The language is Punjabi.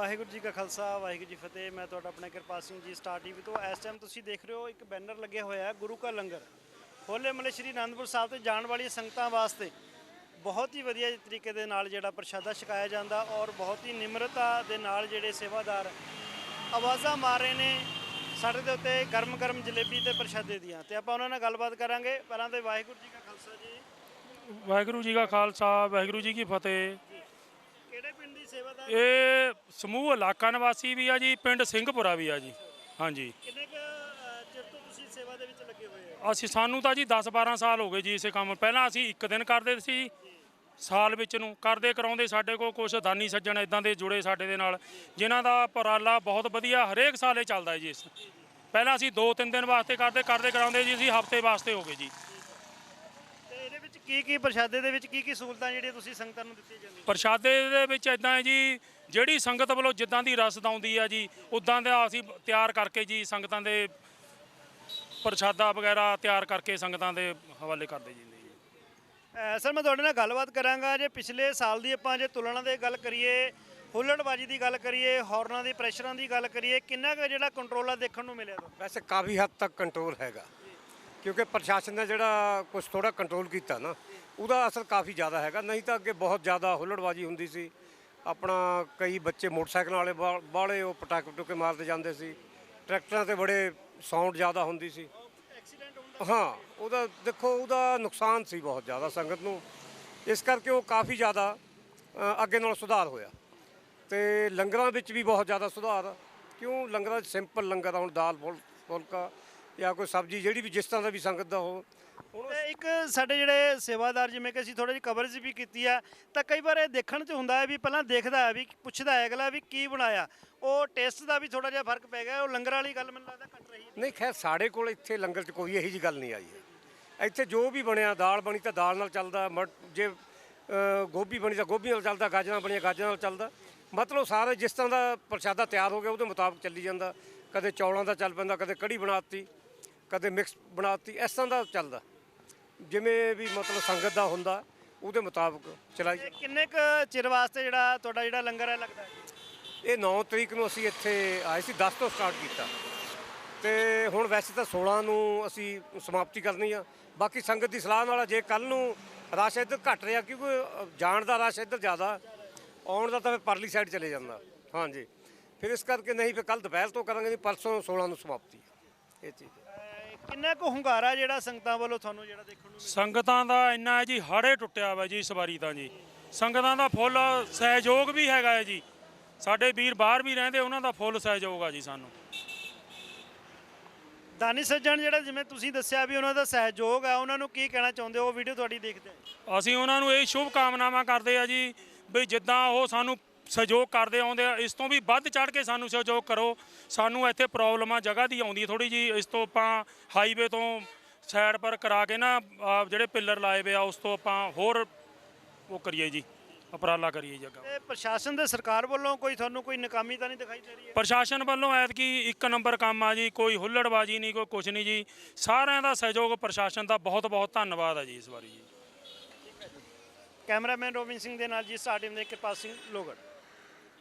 ਵਾਹਿਗੁਰੂ ਜੀ ਕਾ ਖਾਲਸਾ, ਵਾਹਿਗੁਰੂ ਜੀ ਫਤਿਹ। ਮੈਂ ਤੁਹਾਡਾ ਆਪਣਾ ਕਿਰਪਾਲ ਸਿੰਘ ਜੀ ਸਟਾਰ ਟੀਵੀ ਤੋਂ। ਇਸ ਟਾਈਮ ਤੁਸੀਂ ਦੇਖ ਰਹੇ ਹੋ, ਇੱਕ ਬੈਨਰ ਲੱਗਿਆ ਹੋਇਆ ਹੈ ਗੁਰੂ ਕਾ ਲੰਗਰ। ਹੋਲੇ ਮਲੇ ਸ਼੍ਰੀ ਅਨੰਦਪੁਰ ਸਾਹਿਬ ਤੇ ਜਾਣ ਵਾਲੀਆਂ ਸੰਗਤਾਂ ਵਾਸਤੇ ਬਹੁਤ ਹੀ ਵਧੀਆ ਤਰੀਕੇ ਦੇ ਨਾਲ ਜਿਹੜਾ ਪ੍ਰਸ਼ਾਦਾ ਛਕਾਇਆ ਜਾਂਦਾ ਔਰ ਬਹੁਤ ਹੀ ਨਿਮਰਤਾ ਦੇ ਨਾਲ ਜਿਹੜੇ ਸੇਵਾਦਾਰ ਆਵਾਜ਼ਾਂ ਮਾਰ ਰਹੇ ਨੇ ਸਾਡੇ ਦੇ ਉੱਤੇ ਗਰਮ ਗਰਮ ਜਲੇਬੀ ਤੇ ਪ੍ਰਸ਼ਾਦੇ ਦੀਆਂ। ਤੇ ਆਪਾਂ ਉਹਨਾਂ ਨਾਲ ਗੱਲਬਾਤ ਕਰਾਂਗੇ। ਪਹਿਲਾਂ ਤੇ ਵਾਹਿਗੁਰੂ ਜੀ ਕਾ ਖਾਲਸਾ ਜੀ। ਵਾਹਿਗੁਰੂ ਜੀ ਕਾ ਖਾਲਸਾ, ਵਾਹਿਗੁਰੂ ਜੀ ਕੀ ਫਤਿਹ ਕਿਹੜੇ ਪਿੰਡ ਦੀ ਸੇਵਾਦਾਰ ਇਹ ਸਮੂਹ ਇਲਾਕਾ ਨਿਵਾਸੀ ਵੀ ਆ ਜੀ ਪਿੰਡ ਸਿੰਘਪੁਰਾ ਵੀ ਆ ਜੀ। ਹਾਂਜੀ। ਕਿੰਨੇ ਕੁ ਅ, ਚਿਰ ਤੋਂ ਤੁਸੀਂ ਸੇਵਾ ਦੇ ਵਿੱਚ ਲੱਗੇ ਹੋਏ ਹੋ? ਅਸੀਂ ਸਾਨੂੰ ਤਾਂ ਜੀ 10 12 ਸਾਲ ਹੋ ਗਏ ਜੀ ਇਸੇ ਕੰਮ। ਪਹਿਲਾਂ ਅਸੀਂ ਇੱਕ ਦਿਨ ਕਰਦੇ ਸੀ ਸਾਲ ਵਿੱਚ ਨੂੰ ਕਰਦੇ ਕਰਾਉਂਦੇ ਸਾਡੇ ਕੋਲ ਕੁਝ ਦਾਨੀ ਸੱਜਣ ਇਦਾਂ ਦੇ ਜੁੜੇ ਸਾਡੇ ਦੇ ਨਾਲ ਜਿਨ੍ਹਾਂ ਦਾ ਉਪਰਾਲਾ ਬਹੁਤ ਵਧੀਆ ਹਰੇਕ ਸਾਲ ਇਹ ਚੱਲਦਾ ਹੈ ਜੀ ਇਸ। ਪਹਿਲਾਂ ਅਸੀਂ 2-3 ਦਿਨ ਵਾਸਤੇ ਕਰਦੇ ਕਰਦੇ ਕਰਾਉਂਦੇ ਜੀ ਅਸੀਂ ਹਫ਼ਤੇ ਵਾਸਤੇ ਹੋ ਗਏ ਜੀ। ਵਿੱਚ ਕੀ ਕੀ ਪ੍ਰਸ਼ਾਦੇ ਦੇ ਵਿੱਚ ਕੀ ਕੀ ਸਹੂਲਤਾਂ ਜਿਹੜੀਆਂ ਤੁਸੀਂ ਸੰਗਤਾਂ ਨੂੰ ਦਿੱਤੀਆਂ ਜਾਂਦੀਆਂ? ਪ੍ਰਸ਼ਾਦੇ ਦੇ ਵਿੱਚ ਇਦਾਂ ਹੈ ਜੀ ਜਿਹੜੀ ਸੰਗਤ ਵੱਲੋਂ ਜਿੱਦਾਂ ਦੀ ਰਸਦ ਆਉਂਦੀ ਹੈ ਜੀ ਉਦਾਂ ਦਾ ਅਸੀਂ ਤਿਆਰ ਕਰਕੇ ਜੀ ਸੰਗਤਾਂ ਦੇ ਪ੍ਰਸ਼ਾਦਾ ਵਗੈਰਾ ਤਿਆਰ ਕਰਕੇ ਸੰਗਤਾਂ ਦੇ ਹਵਾਲੇ ਕਰਦੇ ਜੀ। ਸਰ ਮੈਂ ਤੁਹਾਡੇ ਨਾਲ ਗੱਲਬਾਤ ਕਰਾਂਗਾ ਜੇ ਪਿਛਲੇ ਸਾਲ ਦੀ ਆਪਾਂ ਜੇ ਤੁਲਨਾ ਦੇ ਗੱਲ ਕਰੀਏ ਹੁੱਲੜਬਾਜੀ ਦੀ ਗੱਲ ਕਰੀਏ ਹੌਰਨਾਂ ਦੀ ਪ੍ਰੈਸ਼ਰਾਂ ਦੀ ਗੱਲ ਕਰੀਏ ਕਿੰਨਾ ਕੁ ਜਿਹੜਾ ਕੰਟਰੋਲ ਆ ਦੇਖਣ ਨੂੰ ਮਿਲਿਆ ਤੁਹਾਨੂੰ? ਵੈਸੇ ਕਾਫੀ ਹੱਦ ਤੱਕ ਕੰਟਰੋਲ ਹੈਗਾ। ਕਿਉਂਕਿ ਪ੍ਰਸ਼ਾਸਨ ਨੇ ਜਿਹੜਾ ਕੁਝ ਥੋੜਾ ਕੰਟਰੋਲ ਕੀਤਾ ਨਾ, ਉਹਦਾ ਅਸਰ ਕਾਫੀ ਜ਼ਿਆਦਾ ਹੈਗਾ। ਨਹੀਂ ਤਾਂ ਅੱਗੇ ਬਹੁਤ ਜ਼ਿਆਦਾ ਹੁੱਲੜਬਾਜੀ ਹੁੰਦੀ ਸੀ। ਆਪਣਾ ਕਈ ਬੱਚੇ ਮੋਟਰਸਾਈਕਲ ਵਾਲੇ ਬਾ- ਬਾਹਲੇ ਉਹ ਪਟਾਕੇ ਪਟੂਕੇ ਮਾਰਦੇ ਜਾਂਦੇ ਸੀ। ਟਰੈਕਟਰਾਂ ਤੇ ਬੜੇ ਸਾਊਂਡ ਜ਼ਿਆਦਾ ਹੁੰਦੀ ਸੀ। ਐਕਸੀਡੈਂਟ ਹਾਂ, ਉਹਦਾ ਦੇਖੋ, ਉਹਦਾ ਨੁਕਸਾਨ ਸੀ ਬਹੁਤ ਜ਼ਿਆਦਾ ਸੰਗਤ ਨੂੰ। ਇਸ ਕਰਕੇ ਉਹ ਕਾਫੀ ਜ਼ਿਆਦਾ ਅੱਗੇ ਨਾਲ ਸੁਧਾਰ ਹੋਇਆ। ਤੇ ਲੰਗਰਾਂ ਵਿੱਚ ਵੀ ਬਹੁਤ ਜ਼ਿਆਦਾ ਸੁਧਾਰ। ਆ। ਕਿਉਂ? ਲੰਗਰਾਂ 'ਚ ਸਿੰਪਲ ਲੰਗਰ ਆ, ਹੁਣ ਦਾਲ ਫੁਲ ਫੁਲਕਾ ਜਾਂ ਕੋਈ ਸਬਜ਼ੀ ਜਿਹੜੀ ਵੀ ਜਿਸ ਤਰ੍ਹਾਂ ਦਾ ਵੀ ਸੰਗਤ ਦਾ ਹੋ ਹੁਣ ਤੇ ਇੱਕ ਸਾਡੇ ਜਿਹੜੇ ਸੇਵਾਦਾਰ ਜਿਵੇਂ ਕਿ ਅਸੀਂ ਥੋੜਾ ਜਿਹੀ ਕਵਰੇਜ ਵੀ ਕੀਤੀ ਆ ਤਾਂ ਕਈ ਵਾਰ ਇਹ ਦੇਖਣ 'ਚ ਹੁੰਦਾ ਹੈ ਵੀ ਪਹਿਲਾਂ ਦੇਖਦਾ ਹੈ ਵੀ ਪੁੱਛਦਾ ਹੈ ਅਗਲਾ ਵੀ ਕੀ ਬਣਾਇਆ। ਉਹ ਟੇਸਟ ਦਾ ਵੀ ਥੋੜਾ ਜਿਹਾ ਫ਼ਰਕ ਪੈ ਗਿਆ ਉਹ ਲੰਗਰ ਵਾਲੀ ਗੱਲ ਮੈਨੂੰ ਲੱਗਦਾ ਘਟ ਰਹੀ ਹੈ। ਨਹੀਂ ਖੈਰ ਸਾਡੇ ਕੋਲ ਇੱਥੇ ਲੰਗਰ 'ਚ ਕੋਈ ਇਹੋ ਜੀ ਗੱਲ ਨਹੀਂ ਆਈ ਹੈ। ਇੱਥੇ ਜੋ ਵੀ ਬਣਿਆ ਦਾਲ ਬਣੀ ਤਾਂ ਦਾਲ ਨਾਲ ਚੱਲਦਾ ਮਟ- ਜੇ ਅ, ਗੋਭੀ ਬਣੀ ਤਾਂ ਗੋਭੀ ਨਾਲ ਚੱਲਦਾ ਗਾਜਰਾਂ ਬਣੀਆਂ ਗਾਜਰਾਂ ਨਾਲ ਚੱਲਦਾ। ਮਤਲਬ ਸਾਰੇ ਜਿਸ ਤਰ੍ਹਾਂ ਦਾ ਪ੍ਰਸ਼ਾਦਾ ਤਿਆਰ ਹੋ ਗਿਆ ਉਹਦੇ ਮੁਤਾਬਕ ਚੱਲੀ ਜਾਂਦਾ। ਕਦੇ ਚੌਲਾਂ ਦਾ ਚੱਲ ਪੈਂਦਾ ਕਦੇ ਕੜੀ ਬਣਾਤੀ। ਕਦੇ ਮਿਕਸ ਬਣਾਤੀ ਇਸ ਤਰ੍ਹਾਂ ਦਾ ਚੱਲਦਾ। ਜਿਵੇਂ ਵੀ ਮਤਲਬ ਸੰਗਤ ਦਾ ਹੁੰਦਾ ਉਹਦੇ ਮੁਤਾਬਕ ਚਲਾਈ ਕਿੰਨੇ ਕੁ ਚਿਰ ਵਾਸਤੇ ਜਿਹੜਾ ਤੁਹਾਡਾ ਜਿਹੜਾ ਲੰਗਰ ਹੈ ਲੱਗਦਾ ਇਹ 9 ਤਰੀਕ ਨੂੰ ਅਸੀਂ ਇੱਥੇ ਆਏ ਸੀ 10 ਤੋਂ ਸਟਾਰਟ ਕੀਤਾ। ਤੇ ਹੁਣ ਵੈਸੇ ਤਾਂ 16 ਨੂੰ ਅਸੀਂ ਸਮਾਪਤੀ ਕਰਨੀ ਆ। ਬਾਕੀ ਸੰਗਤ ਦੀ ਸਲਾਹ ਨਾਲ ਜੇ ਕੱਲ ਨੂੰ ਰਸ਼ ਇੱਧਰ ਘਟ ਰਿਹਾ ਕਿਉਂਕਿ ਜਾਣ ਦਾ ਰਸ਼ ਇੱਧਰ ਜ਼ਿਆਦਾ। ਆਉਣ ਦਾ ਤਾਂ ਫਿਰ ਪਰਲੀ ਸਾਈਡ ਚਲੇ ਜਾਂਦਾ। ਹਾਂਜੀ। ਫਿਰ ਇਸ ਕਰਕੇ ਨਹੀਂ ਫਿਰ ਕੱਲ ਦੁਪਹਿਰ ਤੋਂ ਕਰਾਂਗੇ ਨਹੀਂ ਪਰਸੋਂ 16 ਨੂੰ ਸਮਾਪਤੀ। ਇਹ ਚੀਜ਼ ਕਿੰਨਾ ਕੁ ਹੁੰਗਾਰਾ ਜਿਹੜਾ ਸੰਗਤਾਂ ਵੱਲੋਂ ਤੁਹਾਨੂੰ ਜਿਹੜਾ ਦੇਖਣ ਨੂੰ ਮਿਲਿਆ? ਸੰਗਤਾਂ ਦਾ ਇੰਨਾ ਹੈ ਜੀ ਹਾੜੇ ਟੁੱਟਿਆ ਵਾ ਜੀ ਇਸ ਵਾਰੀ ਤਾਂ ਜੀ। ਸੰਗਤਾਂ ਦਾ ਫੁੱਲ ਸਹਿਯੋਗ ਵੀ ਹੈਗਾ ਹੈ ਜੀ। ਸਾਡੇ ਵੀਰ ਬਾਹਰ ਵੀ ਰਹਿੰਦੇ ਉਹਨਾਂ ਦਾ ਫੁੱਲ ਸਹਿਯੋਗ ਆ ਜੀ ਸਾਨੂੰ। ਦਾਨੀ ਸੱਜਣ ਜਿਹੜਾ ਜਿਵੇਂ ਤੁਸੀਂ ਦੱਸਿਆ ਵੀ ਉਹਨਾਂ ਦਾ ਸਹਿਯੋਗ ਹੈ ਉਹਨਾਂ ਨੂੰ ਕੀ ਕਹਿਣਾ ਚਾਹੁੰਦੇ ਹੋ? ਉਹ ਵੀਡੀਓ ਤੁਹਾਡੀ ਦੇਖਦੇ ਆ। ਅਸੀਂ ਉਹਨਾਂ ਨੂੰ ਇਹ ਸ਼ੁਭ ਕਾਮਨਾਵਾਂ ਕਰਦੇ ਆ ਜੀ ਵੀ ਜਿੱਦਾਂ ਉਹ ਸਾਨੂੰ ਸਹਿਯੋਗ ਕਰਦੇ ਆਉਂਦੇ ਆ ਇਸ ਤੋਂ ਵੀ ਵੱਧ ਚੜ ਕੇ ਸਾਨੂੰ ਸਹਿਯੋਗ ਕਰੋ। ਸਾਨੂੰ ਇੱਥੇ ਪ੍ਰੋਬਲਮ ਜਗ੍ਹਾ ਦੀ ਆਉਂਦੀ ਥੋੜੀ ਜੀ ਇਸ ਤੋਂ ਆਪਾਂ ਹਾਈਵੇ ਤੋਂ ਸਾਈਡ ਪਰ ਕਰਾ ਕੇ ਨਾ ਜਿਹੜੇ ਪਿੱਲਰ ਲਾਏ ਵੇ ਆ ਉਸ ਤੋਂ ਆਪਾਂ ਹੋਰ ਉਹ ਕਰੀਏ ਜੀ ਉਪਰਾਲਾ ਕਰੀਏ ਜਗ੍ਹਾ ਤੇ ਪ੍ਰਸ਼ਾਸਨ ਤੇ ਸਰਕਾਰ ਵੱਲੋਂ ਕੋਈ ਤੁਹਾਨੂੰ ਕੋਈ ਨਾਕਾਮੀ ਤਾਂ ਨਹੀਂ ਦਿਖਾਈ ਦੇ ਰਹੀ ਹੈ? ਪ੍ਰਸ਼ਾਸਨ ਵੱਲੋਂ ਐਤਕੀ ਇੱਕ ਨੰਬਰ ਕੰਮ ਆ ਜੀ ਕੋਈ ਹੁੱਲੜਬਾਜੀ ਨਹੀਂ ਕੋਈ ਕੁਛ ਨਹੀਂ ਜੀ। ਸਾਰਿਆਂ ਦਾ ਸਹਿਯੋਗ ਪ੍ਰਸ਼ਾਸਨ ਦਾ ਬਹੁਤ ਬਹੁਤ ਧੰਨਵਾਦ ਆ ਜੀ ਇਸ ਵਾਰੀ ਜੀ। ਕੈਮਰਾਮੈਨ ਰੋਬਿਨ ਸਿੰਘ ਦੇ ਨਾਲ ਜੀ ਸਟਾਰਟਿੰਗ ਦੇ ਕਿਰਪਾਲ ਸਿੰਘ ਲੋਗੜ